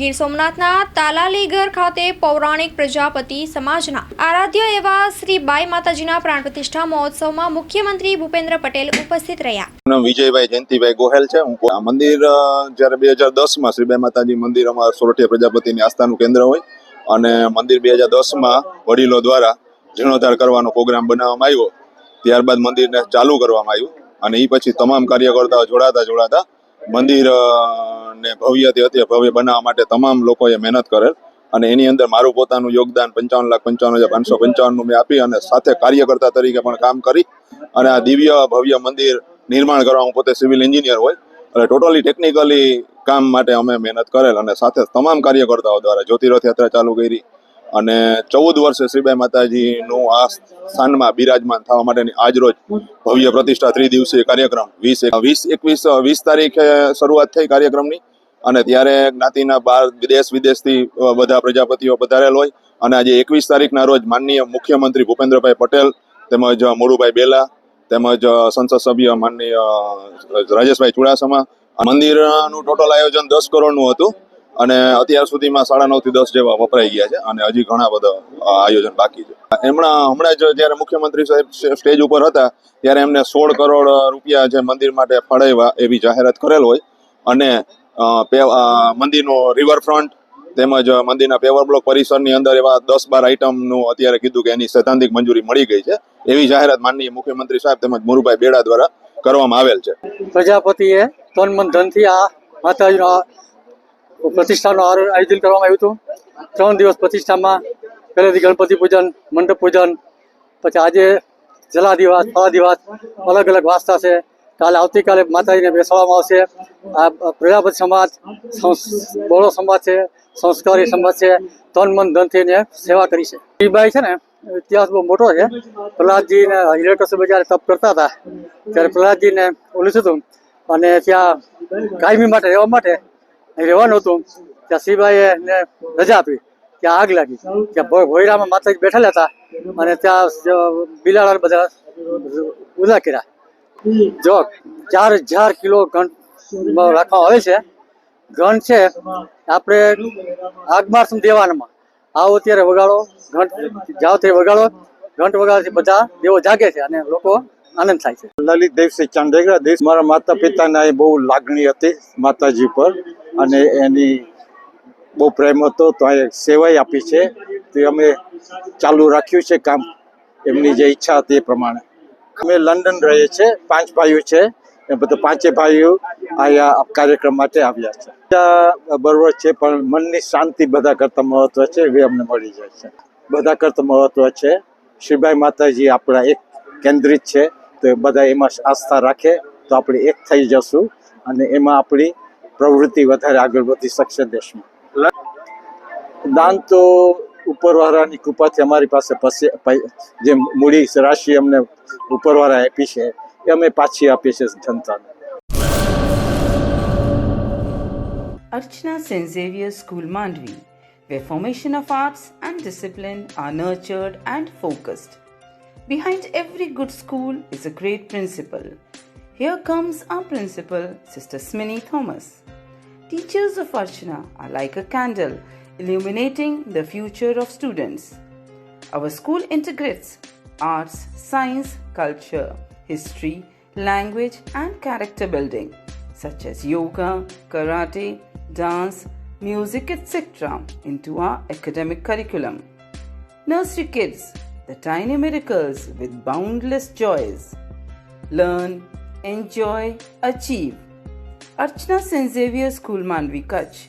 ગીર સોમનાથના તાલાલીગર ખાતે પૌરાણિક પ્રજાપતિ સમાજના આરાધ્ય એવા શ્રી બાઈ માતાજીના પ્રાણ પ્રતિષ્ઠા મહોત્સવમાં મુખ્યમંત્રી ભૂપેન્દ્ર પટેલ ઉપસ્થિત રહ્યા. વિજયભાઈ જયંતિભાઈ ગોહેલ છે. મંદિર જ્યારે બે હજાર દસમાં શ્રીબાઈ માતાજી મંદિર અમારા સોરઠિયા પ્રજાપતિની આસ્થાનું કેન્દ્ર હોય અને મંદિર બે હજાર દસમાં વડીલો દ્વારા જીર્ણોદ્ધાર કરવાનો પ્રોગ્રામ બનાવવામાં આવ્યો. ત્યારબાદ મંદિરને ચાલુ કરવામાં આવ્યું અને એ પછી તમામ કાર્યકર્તાઓ જોડાતા જોડાતા મંદિર ને ભવ્યથી અતિ ભવ્ય બનાવવા માટે તમામ લોકોએ મહેનત કરેલ. અને એની અંદર મારું પોતાનું યોગદાન પંચાવન લાખ પંચાવન હજાર પાંચસો પંચાવનનું મેં આપી અને સાથે કાર્યકર્તા તરીકે પણ કામ કરી અને આ દિવ્ય ભવ્ય મંદિર નિર્માણ કરવા હું પોતે સિવિલ એન્જિનિયર હોય. એટલે ટોટલી ટેકનિકલી કામ માટે અમે મહેનત કરેલ અને સાથે તમામ કાર્યકર્તાઓ દ્વારા જ્યોતિરથ યાત્રા ચાલુ કરી અને ચૌદ વર્ષે શ્રીબાઈ માતાજીનું આ સ્થાનમાં બિરાજમાન થવા માટેની આજ રોજ ભવ્ય પ્રતિષ્ઠા ત્રિદિવસીય કાર્યક્રમ વીસ વીસ એકવીસ વીસ તારીખે શરૂઆત થઈ કાર્યક્રમની. અને ત્યારે જ્ઞાતિના બાર દેશ વિદેશથી બધા પ્રજાપતિઓ પધારેલ હોય. અને આજે એકવીસ તારીખના રોજ માનનીય મુખ્યમંત્રી ભૂપેન્દ્રભાઈ પટેલ તેમજ મોરુભાઈ બેલા તેમજ સંસદ સભ્ય માનનીય રાજેશભાઈ ચુડાસમા મંદિરનું ટોટલ આયોજન દસ કરોડનું હતું. અને અત્યાર સુધીમાં સાડા નવથી દસ જેવા વપરાઈ ગયા છે અને હજી ઘણા બધા આયોજન બાકી છે. એમણા, હમણાં જ જ્યારે મુખ્યમંત્રી સાહેબ સ્ટેજ ઉપર હતા, ત્યારે એમને સોળ કરોડ રૂપિયા જે મંદિર માટે ફાળવ્યા એવી જાહેરાત કરેલ હોય. અને મંદિરનો રિવરફ્રન્ટ તેમજ મંદિરના પેવર બ્લોક પરિસરની અંદર એવા દસ બાર આઇટમનું અત્યારે કીધું કે એની સૈદ્ધાંતિક મંજૂરી મળી ગઈ છે. એવી જાહેરાત માનનીય મુખ્યમંત્રી સાહેબ તેમજ મુરુભાઈ બેડા દ્વારા કરવામાં આવેલ છે. પ્રજાપતિએ તન મન ધનથી આ માતાજીનો પ્રતિષ્ઠાનું આયોજન કરવામાં આવ્યું હતું. ત્રણ દિવસ પ્રતિષ્ઠામાં પહેલેથી ગણપતિ પૂજન, મંડપ પૂજન, પછી આજે જલા ફળાદિવાસ ફળા અલગ અલગ વાસ્તા છે. કાલે આવતીકાલે માતાજીને બેસવામાં આવશે આ પ્રજાપતિ સમાજ બોળો સમાજ છે સંસ્કારી સમાજ છે તન મન ધનથી એને સેવા કરી છે શ્રીબાઈ છે ને ઇતિહાસ બહુ મોટો છે પ્રહલાદજીને હિરણ્યકશ્યપ જ્યારે તપ કરતા હતા ત્યારે પ્રહલાદજીને ઓલું હતું અને ત્યાં કાયમી માટે રહેવા માટે રહેવાનું હતું ત્યાં શ્રીબાઈએ ને રજા આપી ત્યાં આગ લાગી ત્યાં ભોયરામાં માતાજી બેઠેલા હતા અને ત્યાં બિલાડા બધા ઉદા કર્યા જો ચાર હજાર કિલો ઘન રાખવામાં આવે છે. ઘન છે, આપણે આગમાર દેવાનામાં. આવો ત્યારે વગાડો ઘંટ જાઓ ત્યારે વગાડો ઘંટ વગાડવાથી બધા દેવો જાગે છે અને લોકો આનંદ થાય છે. લલિત દેવસિંહ ચાંદેગરા દેશ મારા માતા પિતાના બહુ લાગણી હતી માતાજી પર અને એની બહુ પ્રેમ હતો, તો એ સેવાય આપી છે. તે અમે ચાલુ રાખ્યું છે કામ. એમની જે ઈચ્છા હતી એ પ્રમાણે. અમે લંડન રહીએ છીએ. પાંચ ભાઈઓ છે. એ બધા પાંચે ભાઈઓ અહીંયા કાર્યક્રમ માટે આવ્યા છે. બરોબર છે, પણ મનની શાંતિ બધા કરતાં મહત્વ છે, એ અમને મળી જાય છે. બધા કરતાં મહત્વ છે. શ્રીભાઈ માતાજી આપણા એક કેન્દ્રિત છે, તો બધા એમાં આસ્થા રાખે, તો આપણે એક થઈ જશું અને એમાં આપણી પ્રવૃત્તિ વધારે આગળ વધી શકશે દેશમાં. દાન તો ઉપરવાળાની કૃપાથી અમારી પાસે જે મૂડી રાશિ અમને ઉપરવાળા આપી છે એ અમે પાછી આપીએ છીએ જનતાને St. Xavier's School Mandvi, where formation of arts and discipline are nurtured and focused. Behind every good school is a great principal. Here comes our principal, Sister Sminny Thomas. Teachers of Archana are like a candle illuminating the future of students. Our school integrates arts, science, culture, history, language, and character building, such as yoga, karate, dance, music, etc., into our academic curriculum. Nursery kids, the tiny miracles with boundless joys. Learn, enjoy, achieve. Archana St. Xavier School Manvi Kutch